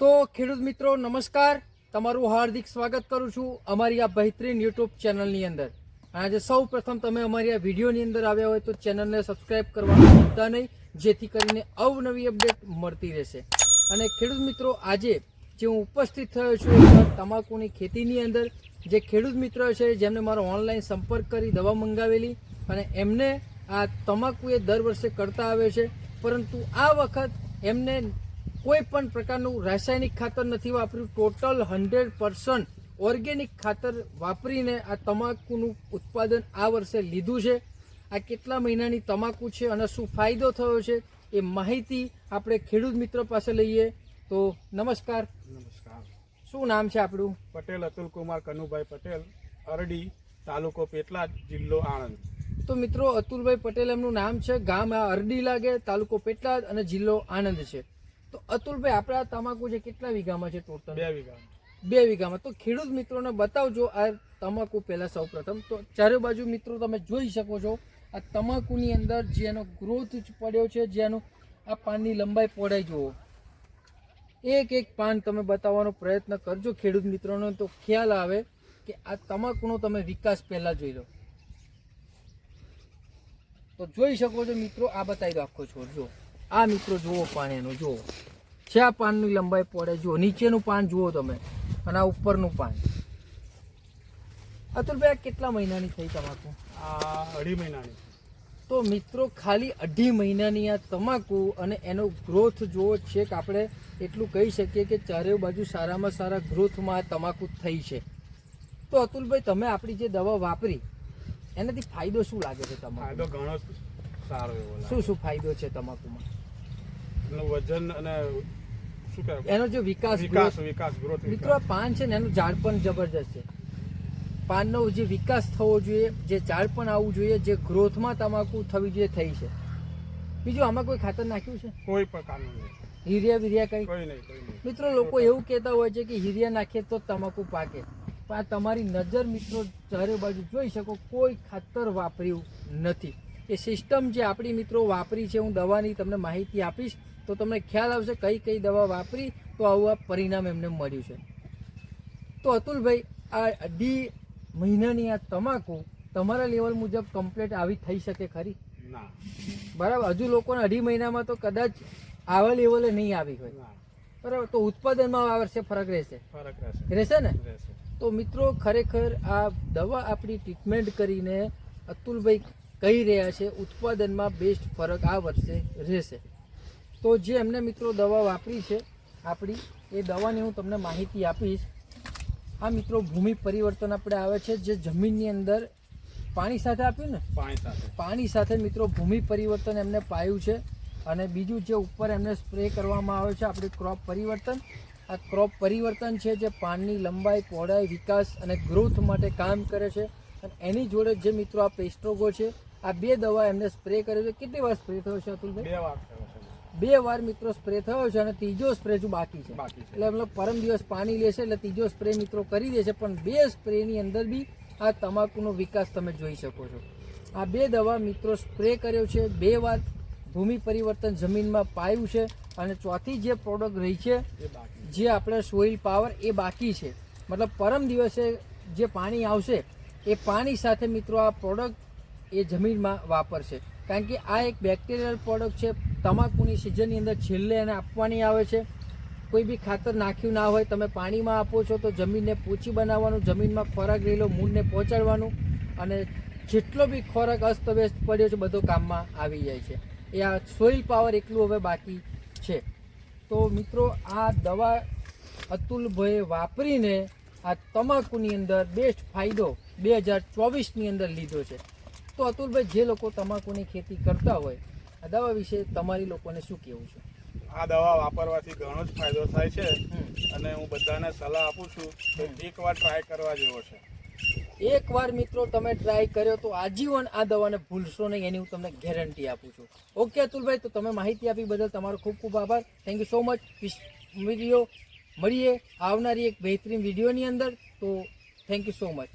તો ખેડૂત મિત્રો, નમસ્કાર. તમારું હાર્દિક સ્વાગત કરું છું અમારી આ બહેતરીન યુટ્યુબ ચેનલની અંદર. અને આજે સૌ પ્રથમ તમે અમારી આ વિડીયોની અંદર આવ્યા હોય તો ચેનલને સબસ્ક્રાઇબ કરવાનું ભૂલતા નહીં, જેથી કરીને અવનવી અપડેટ મળતી રહેશે. અને ખેડૂત મિત્રો, આજે જે હું ઉપસ્થિત થયો છું તમાકુની ખેતીની અંદર. જે ખેડૂત મિત્ર છે, જેમને મારો ઓનલાઈન સંપર્ક કરી દવા મંગાવેલી અને એમને આ તમાકુ એ દર વર્ષે કરતા આવે છે. પરંતુ આ વખત એમને કોઈ પણ પ્રકારનું રાસાયણિક ખાતર નથી વાપર્યું. ટોટલ હંડ્રેડ પર્સન્ટ ઓર્ગેનિક ખાતર વાપરીને આ તમાકુનું ઉત્પાદન આ વર્ષે લીધું છે. આ કેટલા મહિનાની તમાકુ છે અને શું ફાયદો થયો છે એ માહિતી આપણે ખેડૂત મિત્ર પાસે લઈએ. તો નમસ્કાર. નમસ્કાર. શું નામ છે આપણું? પટેલ અતુલ કુમાર કનુભાઈ પટેલ અરડી તાલુકો પેટલાદ જિલ્લો આણંદ. તો મિત્રો અતુલભાઈ પટેલ એમનું નામ છે. ગામ આ અરડી લાગે તાલુકો પેટલાદ અને જિલ્લો આણંદ છે. તો અતુલભાઈ આપણા તમાકુ છે કેટલા વીઘામાં છે ટોટલ બે વીઘામાં. બે વીઘામાં. તો ખેડૂત મિત્રોને બતાવજો આ તમાકુ પહેલાં સૌ પ્રથમ તો ચારે બાજુ મિત્રો તમે જોઈ શકો છો આ તમાકુની અંદર જે એનો ગ્રોથ પડ્યો છે જેનું આ પાનની લંબાઈ પહોળાઈ જુઓ. એક એક પાન તમે બતાવવાનો પ્રયત્ન કરજો ખેડૂત મિત્રોને તો ખ્યાલ આવે કે આ તમાકુનો તમે વિકાસ પહેલાં જોઈ લો. તો જોઈ શકો છો મિત્રો આ બતાવી દો આખો છોડ જો આ મિત્રો જુઓ પાન એનું જુઓ. છે આ પાનની લંબાઈ પડે જુઓ. નીચેનું પાન જુઓ તમે. અને આ ઉપરનું પાન. અતુલભાઈ આ કેટલા મહિનાની થઈ તમાકુ? આ અઢી મહિનાની. તો મિત્રો ખાલી અઢી મહિનાની આ તમાકુ અને એનો ગ્રોથ જોવો છે કે આપણે એટલું કહી શકીએ કે ચારે બાજુ સારામાં સારા ગ્રોથમાં આ તમાકુ થઈ છે. તો અતુલભાઈ તમે આપણી જે દવા વાપરી એનાથી ફાયદો શું લાગે છે ફાયદો તમાકુ ઘણો સારો એવો શું શું ફાયદો છે તમાકુમાં? એનું વજન અને શું કહેવાય? એનો જે વિકાસ વિકાસ વિકાસ ગ્રોથ મિત્રો આ પાન છે ને એનું ઝાડ પણ જબરજસ્ત છે. પાનનો જે વિકાસ થવો જોઈએ જે ઝાડ પણ આવવું જોઈએ જે ગ્રોથમાં તમાકુ થવી જોઈએ થઈ છે. બીજું આમાં કોઈ ખાતર નાખ્યું છે? કોઈ પ્રકારનું નહીં. હિરિયા વિરિયા કઈ? કોઈ નહીં મિત્રો લોકો એવું કહેતા હોય છે કે હીરિયા નાખીએ તો તમાકુ પાકે. પણ આ તમારી નજર મિત્રો ચારે બાજુ જોઈ શકો કોઈ ખાતર વાપર્યું નથી. એ સિસ્ટમ જે આપણી મિત્રો વાપરી છે હું દવાની તમને માહિતી આપીશ. તો તમને ખ્યાલ આવશે કઈ કઈ દવા વાપરી તો આવું આ પરિણામ એમને મળ્યું છે. તો અતુલભાઈ આ અઢી મહિનાની આ તમાકુ તમારા લેવલ મુજબ કમ્પ્લીટ આવી થઈ શકે ખરી? ના. બરાબર હજુ લોકોને અઢી મહિનામાં તો કદાચ આવા લેવલે નહીં આવી હોય. બરાબર તો ઉત્પાદનમાં આ વર્ષે ફરક રહેશે. ફરક રહેશે. રહેશે ને? તો મિત્રો ખરેખર આ દવા આપણી ટ્રીટમેન્ટ કરીને અતુલભાઈ કહી રહ્યા છે ઉત્પાદનમાં બેસ્ટ ફરક આ વર્ષે રહેશે. તો જે એમને મિત્રો દવા વાપરી છે આપણી એ દવાની હું તમને માહિતી આપીશ. આ મિત્રો ભૂમિ પરિવર્તન આપણે આવે છે જે જમીનની અંદર પાણી સાથે આપ્યું ને? પાણી સાથે. પાણી સાથે મિત્રો ભૂમિ પરિવર્તન એમને પાયું છે. અને બીજું જે ઉપર એમને સ્પ્રે કરવામાં આવે છે આપણી ક્રોપ પરિવર્તન. આ ક્રોપ પરિવર્તન છે જે પાનની લંબાઈ પહોળાઈ વિકાસ અને ગ્રોથ માટે કામ કરે છે. અને એની જોડે જે મિત્રો આ પેસ્ટ્રોગો છે આ બે દવા એમને સ્પ્રે કર્યો છે. કેટલી વાર સ્પ્રે થયો છે અતુલભાઈ? બે વાર થયો છે. બે વાર મિત્રો સ્પ્રે થયો છે અને ત્રીજો સ્પ્રે હજુ બાકી છે. બાકી છે. એટલે મતલબ પરમ દિવસ પાણી લેશે એટલે ત્રીજો સ્પ્રે મિત્રો કરી દેશે પણ બે સ્પ્રેની અંદર બી આ તમાકુનો વિકાસ તમે જોઈ શકો છો. આ બે દવા મિત્રો સ્પ્રે કર્યો છે બે વાર ભૂમિ પરિવર્તન જમીનમાં પાયું છે અને ચોથી જે પ્રોડક્ટ રહી છે જે આપણે સોઇલ પાવર એ બાકી છે. મતલબ પરમ દિવસે જે પાણી આવશે એ પાણી સાથે મિત્રો આ પ્રોડક્ટ એ જમીનમાં વાપરશે. કારણ કે આ એક બેક્ટેરિયલ પ્રોડક્ટ છે તમાકુની સિઝનની અંદર છેલ્લે એને આપવાની આવે છે. કોઈ બી ખાતર નાખ્યું ના હોય, તમે પાણીમાં આપો છો તો જમીનને પોચી બનાવવાનું, જમીનમાં ખોરાક રહેલો મૂળને પહોંચાડવાનું અને જેટલો બી ખોરાક અસ્તવ્યસ્ત પડ્યો છે, બધો કામમાં આવી જાય છે. એ આ સોઇલ પાવર એટલું હવે બાકી છે. તો મિત્રો, આ દવા અતુલભાઈએ વાપરીને આ તમાકુની અંદર બેસ્ટ ફાયદો બે હજાર ચોવીસની અંદર લીધો છે. તો અતુલભાઈ, જે લોકો તમાકુની ખેતી કરતા હોય આ દવા વિશે તમારી લોકોને શું કહેવું છે? આ દવા વાપરવાથી ઘણો જ ફાયદો થાય છે અને હું બધાને સલાહ આપું છું કે એકવાર ટ્રાય કરવા જેવો છે. એકવાર મિત્રો તમે ટ્રાય કર્યો તો આજીવન આ દવાને ભૂલશો નહીં એની હું તમને ગેરંટી આપું છું. ઓકે અતુલભાઈ તો તમે માહિતી આપી બદલ તમારો ખૂબ ખૂબ આભાર. Thank you so much video મળીએ આવનારી એક બહેતરીન વિડીયોની અંદર. તો થેન્ક યુ સો મચ